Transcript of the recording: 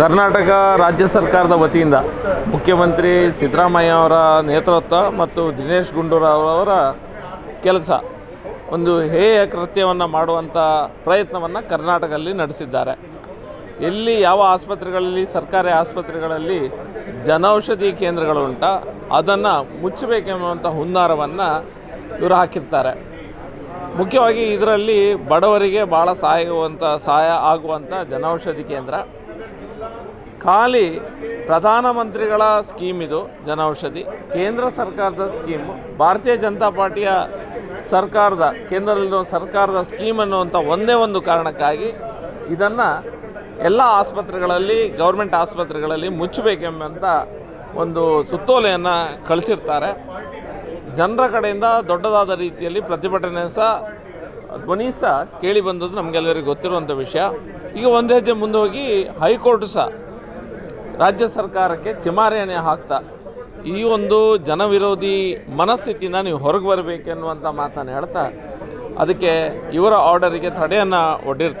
ಕರ್ನಾಟಕ ರಾಜ್ಯ ಸರ್ಕಾರದ ವತಿಯಿಂದ ಮುಖ್ಯಮಂತ್ರಿ ಸಿದ್ದರಾಮಯ್ಯ ಅವರ ನೇತೃತ್ವ ಮತ್ತು ದಿನೇಶ್ ಗುಂಡೂರಾವ್ ಅವರ ಕೆಲಸ. ಒಂದು ಹೇಯ ಕೃತ್ಯವನ್ನು ಮಾಡುವಂಥ ಪ್ರಯತ್ನವನ್ನು ಕರ್ನಾಟಕದಲ್ಲಿ ನಡೆಸಿದ್ದಾರೆ. ಎಲ್ಲಿ ಯಾವ ಆಸ್ಪತ್ರೆಗಳಲ್ಲಿ, ಸರ್ಕಾರಿ ಆಸ್ಪತ್ರೆಗಳಲ್ಲಿ ಜನೌಷಧಿ ಕೇಂದ್ರಗಳು ಉಂಟ, ಅದನ್ನು ಮುಚ್ಚಬೇಕೆಂಬಂಥ ಹುನ್ನಾರವನ್ನು ಇವರು ಹಾಕಿರ್ತಾರೆ. ಮುಖ್ಯವಾಗಿ ಇದರಲ್ಲಿ ಬಡವರಿಗೆ ಭಾಳ ಸಹಾಯವಂಥ ಸಹಾಯ ಆಗುವಂಥ ಜನೌಷಧಿ ಕೇಂದ್ರ. ಖಾಲಿ ಪ್ರಧಾನಮಂತ್ರಿಗಳ ಸ್ಕೀಮ್ ಇದು, ಜನೌಷಧಿ. ಕೇಂದ್ರ ಸರ್ಕಾರದ ಸ್ಕೀಮ್, ಭಾರತೀಯ ಜನತಾ ಪಾರ್ಟಿಯ ಸರ್ಕಾರದ, ಕೇಂದ್ರದಲ್ಲಿರೋ ಸರ್ಕಾರದ ಸ್ಕೀಮ್ ಅನ್ನುವಂಥ ಒಂದೇ ಒಂದು ಕಾರಣಕ್ಕಾಗಿ ಇದನ್ನು ಎಲ್ಲ ಆಸ್ಪತ್ರೆಗಳಲ್ಲಿ, ಗೌರ್ಮೆಂಟ್ ಆಸ್ಪತ್ರೆಗಳಲ್ಲಿ ಮುಚ್ಚಬೇಕೆಂಬಂಥ ಒಂದು ಸುತ್ತೋಲೆಯನ್ನು ಕಳಿಸಿರ್ತಾರೆ. ಜನರ ಕಡೆಯಿಂದ ದೊಡ್ಡದಾದ ರೀತಿಯಲ್ಲಿ ಪ್ರತಿಭಟನೆ ಸಹ ಧ್ವನಿ ಸಹ ಕೇಳಿ ಬಂದದ್ದು ನಮಗೆಲ್ಲರಿಗೂ ಗೊತ್ತಿರುವಂಥ ವಿಷಯ. ಈಗ ಒಂದು ಹೆಜ್ಜೆ ಮುಂದೆ ಹೋಗಿ ಹೈಕೋರ್ಟ್ ಸಹ ರಾಜ್ಯ ಸರ್ಕಾರಕ್ಕೆ ಚಿಮಾರಣೆ ಹಾಕ್ತಾ ಈ ಒಂದು ಜನವಿರೋಧಿ ಮನಸ್ಥಿತಿಯಿಂದ ನೀವು ಹೊರಗೆ ಬರಬೇಕೆನ್ನುವಂಥ ಮಾತನ್ನು ಹೇಳ್ತಾ ಅದಕ್ಕೆ ಇವರ ಆರ್ಡರಿಗೆ ತಡೆಯನ್ನು ಒಡ್ಡಿರ್ತಾರೆ